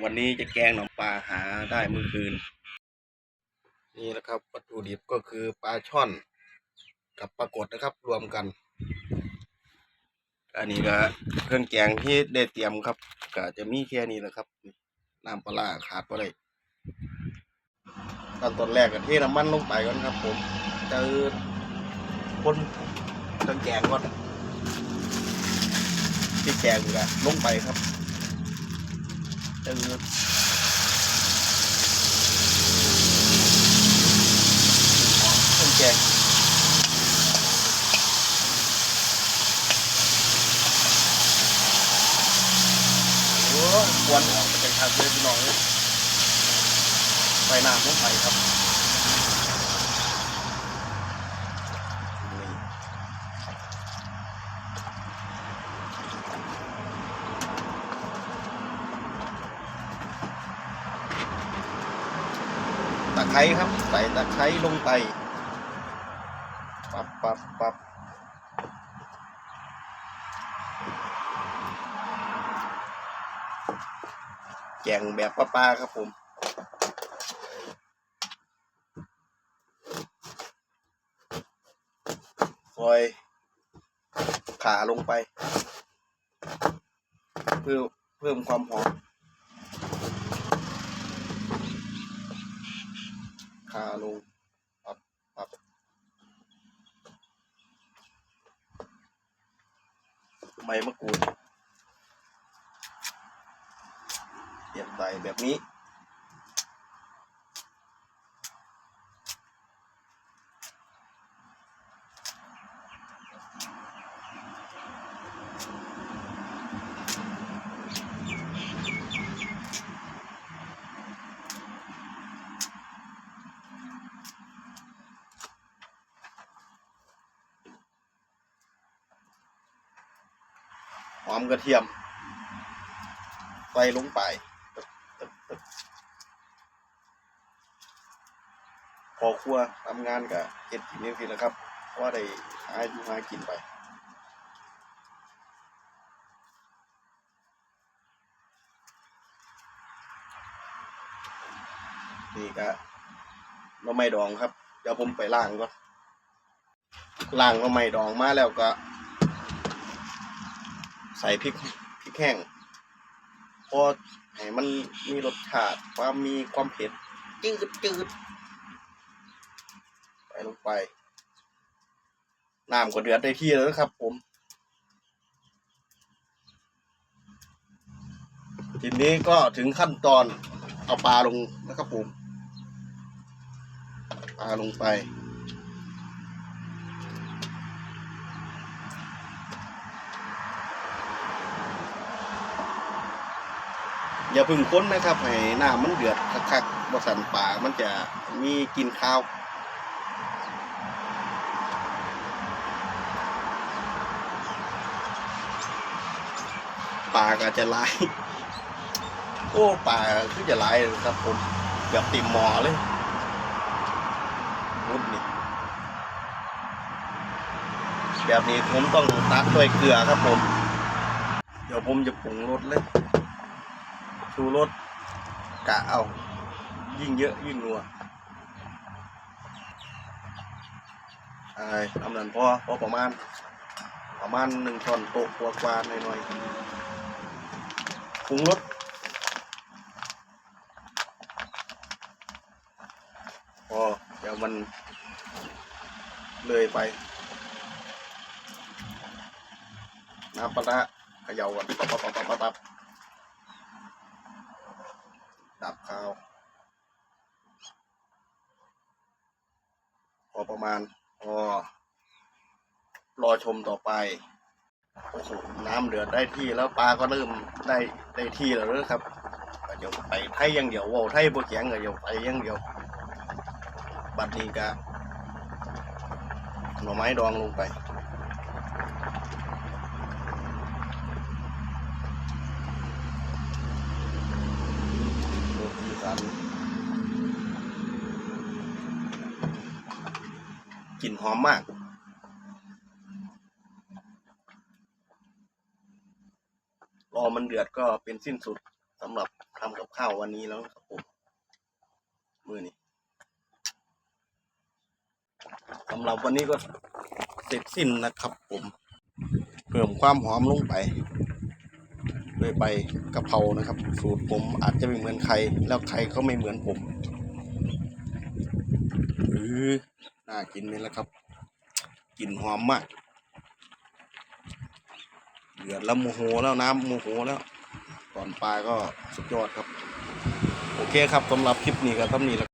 วันนี้จะแกงหน่อปลาหาได้เมื่อคืน นี่แหละครับวัตถุดิบก็คือปลาช่อน กับปลากดนะครับรวมกัน อันนี้ก็เครื่องแกงที่ได้เตรียมครับก็จะมีแค่นี้แหละครับน้ำปลาขาดไปเลยตอนตอนแรกก็เทน้ำมันลงไปก่อนครับ ผมจอคนเครื่องแกงก่อนที่แกงก็ลงไปครับ เจอเครื่องแกงโอ้ยควนออกมาเป็นทางเลยพี่น้องเลยไปน้ำลงไปครับะไคร้ครับ ใส่ตะไคร้ลงไปปับปับปับแกงแบบป้าๆครับผมซอยขาลงไป เพื่อเพิ่มความหอม คาลงปับปับใบมะกรูดเตรียมใส่แบบนี้ อมกระเทียม ใส่ลงไปพอครัวทำงานกับเฮ็ดกินนี่สิแหละครับเพราะว่าได้หาอยู่หากินไปนี่ก็หน้ำไม้ดองครับ เดี๋ยวผมไปล้างก่อนล้างหน้ำไม้ดองมาแล้วก็ ใส่พริกพริกแห้งพอให้มันมีรสชาติความมีความเผ็ดจืดจืดใส่ลงไปน้ำก็เดือดได้ที่แล้วนะครับ ผม ทีนี้ก็ถึงขั้นตอนเอาปลาลงนะครับผมปลาลงไป อย่าพึ่งค้นนะครับให้น้ำมันเดือดคักๆบสันปลามันจะมีกินข้าวปลาก็จะหลาย โอ้ปลาคือจะหลายครับผมแบบติ่มหมอเลยมุดนี่แบบนี้ผมต้องตักด้วยเกลือครับผม เดี๋ยวผมจะปรุงรสเลย ชูรสกะเอา ยิ่งเยอะยิ่งนัวไอ้ทำนั้นพอพอประมาณ ประมาณหนึ่งช้อนโต๊ะกว่ากๆหน่อยๆปรุงรสพอเดี๋ยวมันเลยไปน้ำปลาเขย่าก่อนปับปับปับปับปับปับ ดับข้าวพอประมาณพอรอชมต่อไปโอ้โหน้ำเดือดได้ที่แล้วปลาก็เริ่มได้ได้ที่แล้วนะครับเดี๋ยวไปไทยย่างเดี๋ยวเว่าไทยบ่เขียงเดี๋ยวไปย่างเดี๋ยวบัดนี้ก็หน่อไม้ดองลงไป โรตีสัน กลิ่นหอมมาก รอมันเดือดก็เป็นสิ้นสุดสำหรับทำกับข้าววันนี้แล้วครับผมมือนี้สำหรับวันนี้ก็เสร็จสิ้นนะครับผม เพิ่มความหอมลงไปด้วยใบกะเพรานะครับ สูตรผมอาจจะไม่เหมือนใคร แล้วใครก็ไม่เหมือนผมอือ น่ากินไหมล่ะครับกลิ่นหอมมากเดือดแล้วโมโหแล้วน้ำโมโหแล้ว ตอนปลาก็สุดยอดครับ โอเคครับสำหรับคลิปนี้ก็ทำนี้แล้ว